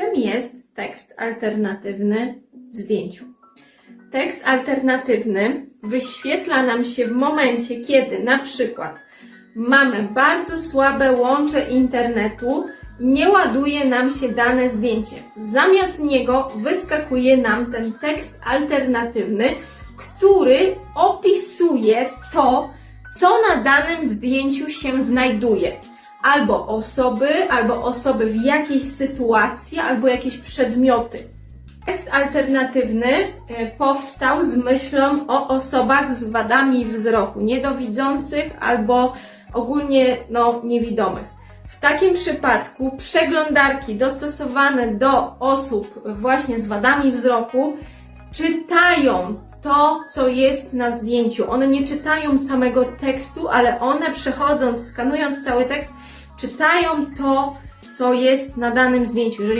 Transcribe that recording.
Czym jest tekst alternatywny w zdjęciu? Tekst alternatywny wyświetla nam się w momencie, kiedy na przykład mamy bardzo słabe łącze internetu i nie ładuje nam się dane zdjęcie. Zamiast niego wyskakuje nam ten tekst alternatywny, który opisuje to, co na danym zdjęciu się znajduje. Albo osoby, albo osoby w jakiejś sytuacji, albo jakieś przedmioty. Tekst alternatywny e, powstał z myślą o osobach z wadami wzroku, niedowidzących albo ogólnie no, niewidomych. W takim przypadku przeglądarki dostosowane do osób właśnie z wadami wzroku czytają to, co jest na zdjęciu. One nie czytają samego tekstu, ale one przechodząc, skanując cały tekst, czytają to, co jest na danym zdjęciu. Jeżeli